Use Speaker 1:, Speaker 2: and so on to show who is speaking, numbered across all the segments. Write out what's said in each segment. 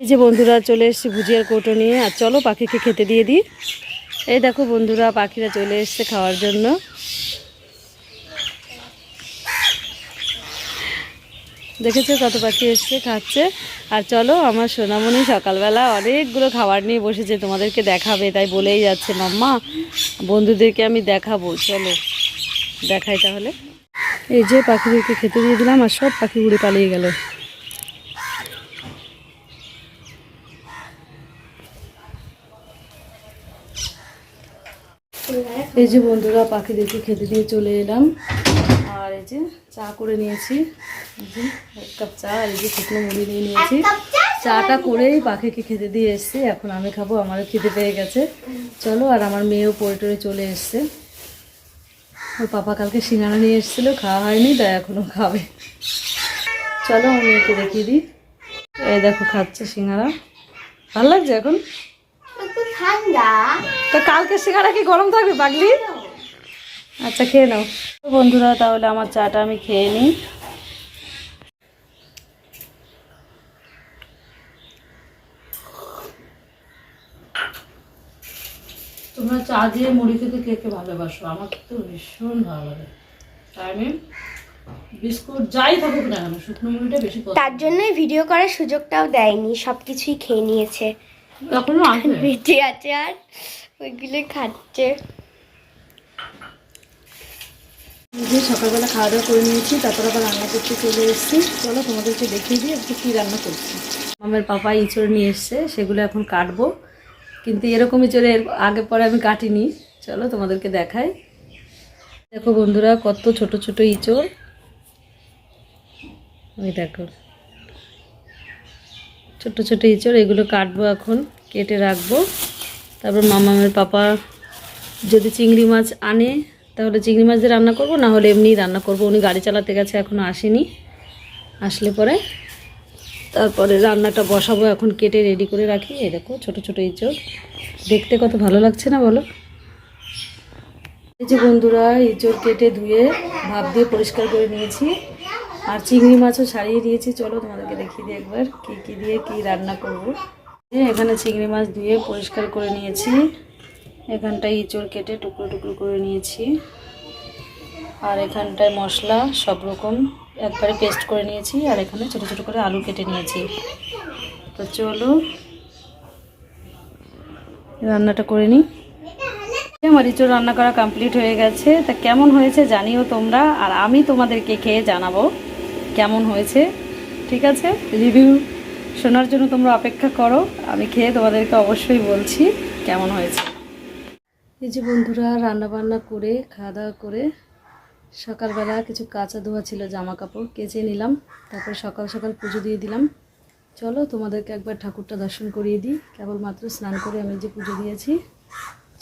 Speaker 1: এই যে বন্ধুরা চলে এসেছি ভুজিয়ার কৌটো নিয়ে, আর চলো পাখিকে খেতে দিয়ে দিই। এই দেখো বন্ধুরা, পাখিরা চলে এসছে খাওয়ার জন্য। দেখেছ কত পাখি এসছে, খাচ্ছে। আর চলো, আমার সোনামণি সকালবেলা অনেকগুলো খাবার নিয়ে বসেছে, তোমাদেরকে দেখাবে, তাই বলেই যাচ্ছে, মাম্মা, বন্ধুদেরকে আমি দেখাবো, চলো, দেখাই তাহলে। এই যে পাখিদেরকে খেতে দিয়ে দিলাম, আর সব পাখি উড়ে পালিয়ে গেল। এই যে বন্ধুরা পাখি পাখিদেরকে খেতে দিয়ে চলে এলাম। আর এই যে চা করে নিয়েছি। এক কাপ চা আর এই যে শুকনো মুড়ি নিয়ে নিয়েছি। চাটা করেই পাখিকে খেতে দিয়ে এসছি। এখন আমি খাব আমারও খেতে পেয়ে গেছে। চলো আর আমার মেয়েও পড়ে টরে চলে এসছে। ওর পাপা কালকে সিঙ্গারা নিয়ে এসেছিল খাওয়া হয়নি তাই এখনও খাবে। চলো আমি মেয়েকে দেখিয়ে দিই। এই দেখো খাচ্ছে সিঙ্গারা। ভালো লাগছে এখন?
Speaker 2: ঠান্ডা।
Speaker 1: তো কালকে সিঙ্গারা কি গরম থাকবে পাগলি? আচ্ছা খেয়ে নাও। বন্ধুরা তাহলে আমার চাটা আমি খেয়ে নিই। তোমরা চা দিয়ে মুড়ি খেতে কে কে ভালোবাসো? আমার তো ভীষণ ভালো লাগে। তাই আমি বিস্কুট যাই থাকুক না কেন শুকনো মুড়িটা বেশি
Speaker 2: তার জন্যই ভিডিও করার সুযোগটাও দেয়নি সব কিছুই খেয়ে নিয়েছে।
Speaker 1: এখনও আছে
Speaker 2: আর ওইগুলো খাচ্ছে।
Speaker 1: যে সকালবেলা খাওয়া দাওয়া করে নিয়েছি তারপর আবার রান্না করতে চলে এসেছি। চলো তোমাদেরকে দেখিয়ে দিই আজকে কী রান্না করছি। আমার পাপা ইঁচড় নিয়ে এসছে সেগুলো এখন কাটবো। কিন্তু এরকম ইঁচড়ে এর আগে পরে আমি কাটিনি। চলো তোমাদেরকে দেখাই। দেখো বন্ধুরা কত ছোট ছোট ইঁচড়। ওই দেখো। ছোট ছোট ইঁচড়, এগুলো কাটবো এখন, কেটে রাখব। তারপর মামামের পাপা যদি চিংড়ি মাছ আনে, তাহলে চিংড়ি মাছ দিয়ে রান্না করব, না হলে এমনি রান্না করব। উনি গাড়ি চালাতে গেছে এখনও আসেনি। আসলে পরে তারপরে রান্নাটা বসাবো, এখন কেটে রেডি করে রাখি। এই দেখো, ছোটো ছোটো ইঁচড়। দেখতে কত ভালো লাগছে না, বলো? এই যে বন্ধুরা, ইঁচড় কেটে ধুয়ে, ভাপ দিয়ে পরিষ্কার করে নিয়েছি। আর চিংড়ি মাছও ছাড়িয়ে দিয়েছি। চলো তোমাদেরকে দেখিয়ে দিই একবার কী কী দিয়ে কী রান্না করব। এখানে চিংড়ি মাছ ধুয়ে পরিষ্কার করে নিয়েছি। এখানটায় ইঁচড় কেটে টুকরো টুকরো করে নিয়েছি। আর এখানটায় মশলা সব রকম একবারে পেস্ট করে নিয়েছি। আর এখানে ছোটো ছোটো করে আলু কেটে নিয়েছি। তো চলো, রান্নাটা করে নিই। আমার ইঁচড় রান্না করা কমপ্লিট হয়ে গেছে। তা কেমন হয়েছে জানিও তোমরা। আর আমি তোমাদেরকে খেয়ে জানাব। কেমন হয়েছে, ঠিক আছে? রিভিউ শোনার জন্য তোমরা অপেক্ষা করো, আমি খেয়ে তোমাদেরকে অবশ্যই বলছি কেমন হয়েছে। এই যে বন্ধুরা রান্না বান্না করে খাওয়া দাওয়া করে, সকালবেলা কিছু কাঁচা ধোয়া ছিল জামা কাপড় কেচে নিলাম, তারপরে সকাল সকাল পুজো দিয়ে দিলাম। চলো তোমাদেরকে একবার ঠাকুরটা দর্শন করিয়ে দিই, কেবলমাত্র স্নান করে আমি যে পুজো দিয়েছি।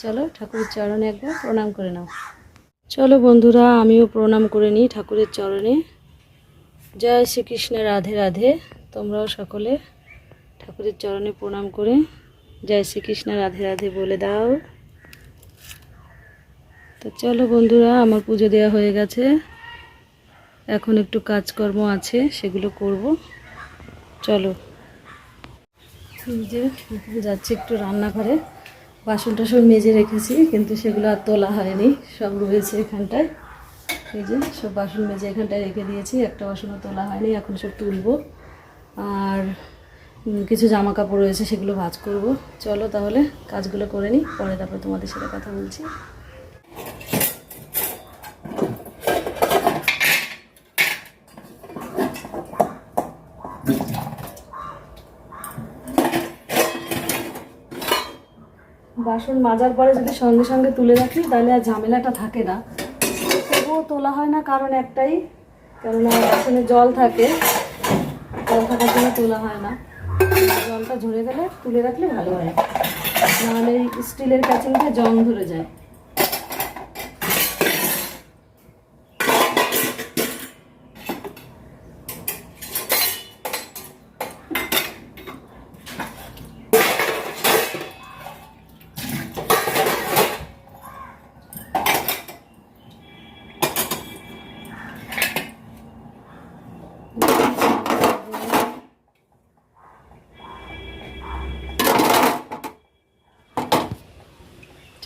Speaker 1: চলো ঠাকুরের চরণে একবার প্রণাম করে নাও। চলো বন্ধুরা, আমিও প্রণাম করে নিই ঠাকুরের চরণে। জয় শ্রীকৃষ্ণ, রাধে রাধে। তোমরাও সকলে ঠাকুরের চরণে প্রণাম করে জয় শ্রীকৃষ্ণ, রাধে রাধে বলে দাও। তো চলো বন্ধুরা, আমার পুজো দেওয়া হয়ে গেছে। এখন একটু কাজকর্ম আছে, সেগুলো করব। চলো। যে যাচ্ছি একটু রান্নাঘরে। বাসন টাসন মেজে রেখেছি, কিন্তু সেগুলো আর তোলা হয়নি, সব রয়েছে এখানটায়। এই যে সব বাসন মেজে এখানটায় রেখে দিয়েছি, একটা বাসনও তোলা হয়নি, এখন সব তুলবো। আর কিছু জামা কাপড় রয়েছে, সেগুলো ভাজ করব। চলো তাহলে কাজগুলো করে নিই, পরে তারপর তোমাদের সাথে কথা বলছি। বাসন মাজার পরে যদি সঙ্গে সঙ্গে তুলে রাখি, তাহলে আর ঝামেলাটা থাকে না। তবুও তোলা হয় না কারণ একটাই, কেননা এখানে জল থাকে, জল থাকার জন্য তোলা হয় না। জলটা ঝরে গেলে তুলে রাখলে ভালো হয়। নাহলে স্টিলের কাছে জং ধরে যায়।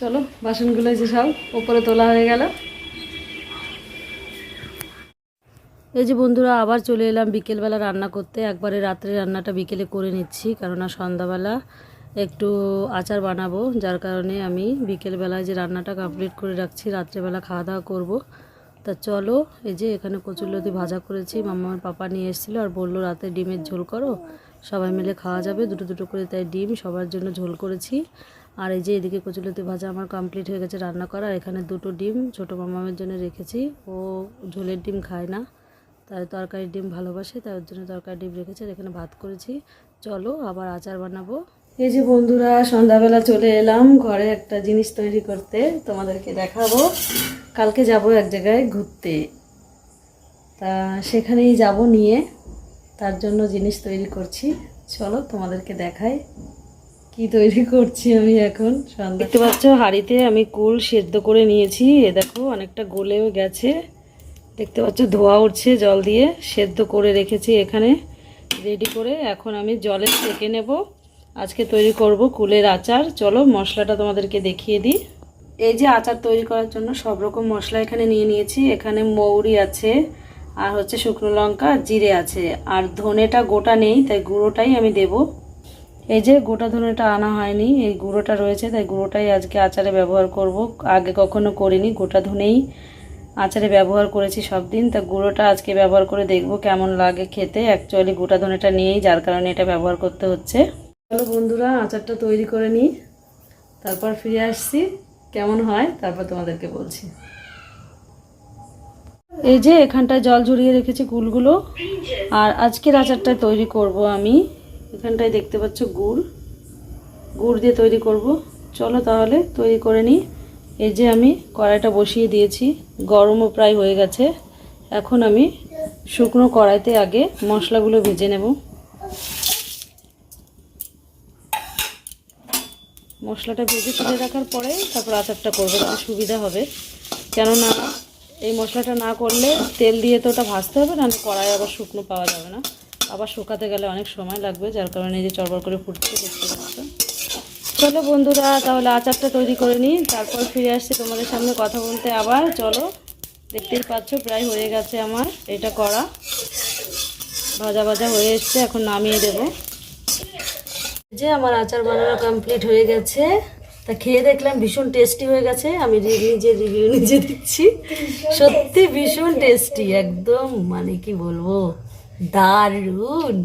Speaker 1: চলো, বাসনগুলো যে সব ওপরে তোলা হয়ে গেল। এই যে বন্ধুরা, আবার চলে এলাম বিকেলবেলা রান্না করতে। একবারে রাত্রে রান্নাটা বিকেলে করে নিচ্ছি, কেননা সন্ধ্যাবেলা একটু আচার বানাবো। যার কারণে আমি বিকেলবেলায় যে রান্নাটা কমপ্লিট করে রাখছি, রাত্রেবেলা খাওয়া দাওয়া করব। তা চলো, এই যে এখানে কচুরলতি ভাজা করেছি। মামার পাপা নিয়ে এসেছিল আর বলল, রাতে ডিমের ঝোল করো, সবাই মিলে খাওয়া যাবে। দুটো দুটো করে তাই ডিম সবার জন্য ঝোল করেছি। আর এই যে এদিকে কচুরলতি ভাজা আমার কমপ্লিট হয়ে গেছে রান্না করা আর এখানে দুটো ডিম ছোটো মামামের জন্য রেখেছি। ও ঝোলের ডিম খায় না, তাই তরকারি ডিম ভালোবাসে তার জন্য তরকারি ডিম রেখেছে আর এখানে ভাত করেছি। চলো আবার আচার বানাবো। এই যে বন্ধুরা, সন্ধ্যাবেলা চলে এলাম ঘরে একটা জিনিস তৈরি করতে, তোমাদেরকে দেখাবো। কালকে যাব এক জায়গায় ঘুরতে। তা সেখানেই যাব নিয়ে, তার জন্য জিনিস তৈরি করছি। চলো তোমাদেরকে দেখাই। কি তৈরি করছি আমি এখন? সন্ধ্যা দেখতে পাচ্ছ হাঁড়িতে আমি কুল সেদ্ধ করে নিয়েছি। এ দেখো অনেকটা গলেও গেছে। দেখতে পাচ্ছ ধোয়া উঠছে জল দিয়ে। সেদ্ধ করে রেখেছি এখানে। রেডি করে এখন আমি জলে সেঁকে নেব। আজকে তৈরি করব কুলের আচার। চলো মশলাটা তোমাদেরকে দেখিয়ে দিই। এই যে আচার তৈরি করার জন্য সব রকম মশলা এখানে নিয়ে নিয়েছি। এখানে মৌরি আছে আর হচ্ছে শুকনো লঙ্কা জিরে আছে। আর ধনেটা গোটা নেই তাই গুঁড়োটাই আমি দেব। এই যে গোটা ধনেটা আনা হয়নি, এই গুঁড়োটা রয়েছে, তাই গুঁড়োটাই আজকে আচারে ব্যবহার করব। আগে কখনো করিনি, গোটা ধনেই আচারে ব্যবহার করেছি সব দিন তা গুঁড়োটা আজকে ব্যবহার করে দেখব কেমন লাগে খেতে। অ্যাকচুয়ালি গোটা ধনেটা নিয়েই, যার কারণে এটা ব্যবহার করতে হচ্ছে। চলো বন্ধুরা, আচারটা তৈরি করে নিই। তারপর ফিরে আসছি, কেমন হয়, তারপর তোমাদেরকে বলছি। এই যে এখানটায় জল ঝরিয়ে রেখেছি গুড়গুলো আর আজকের আচারটা তৈরি করব আমি। এখানটায় দেখতে পাচ্ছ গুড়। গুড় দিয়ে তৈরি করব। চলো তাহলে তৈরি করে নিই। এই যে আমি কড়াইটা বসিয়ে দিয়েছি। গরমও প্রায় হয়ে গেছে। এখন আমি শুকনো কড়াইতে আগে মশলাগুলো ভেজে নেব। মশলাটা ভেজে তুলে রাখার পরে তারপর আচারটা করবে তাহলে সুবিধা হবে। কেননা এই মশলাটা না করলে তেল দিয়ে তো ওটা ভাজতে হবে না কড়াই আবার শুকনো পাওয়া যাবে না। আবার শুকাতে গেলে অনেক সময় লাগবে যার কারণে এই যে চড়বড় করে ফুটছে দেখতে পাচ্ছ। চলো বন্ধুরা তাহলে আচারটা তৈরি করে নিই তারপর ফিরে আসছি তোমাদের সামনে কথা বলতে। আবার চলো দেখতেই পাচ্ছ প্রায় হয়ে গেছে আমার এটা করা। ভাজা ভাজা হয়ে এসছে এখন নামিয়ে দেবো। যে আমার আচার বানানো কমপ্লিট হয়ে গেছে। তা খেয়ে দেখলাম ভীষণ টেস্টি হয়ে গেছে। আমি নিজে রিভিউ নিজে দিচ্ছি সত্যি ভীষণ টেস্টি একদম মানে কি বলব? দারুণ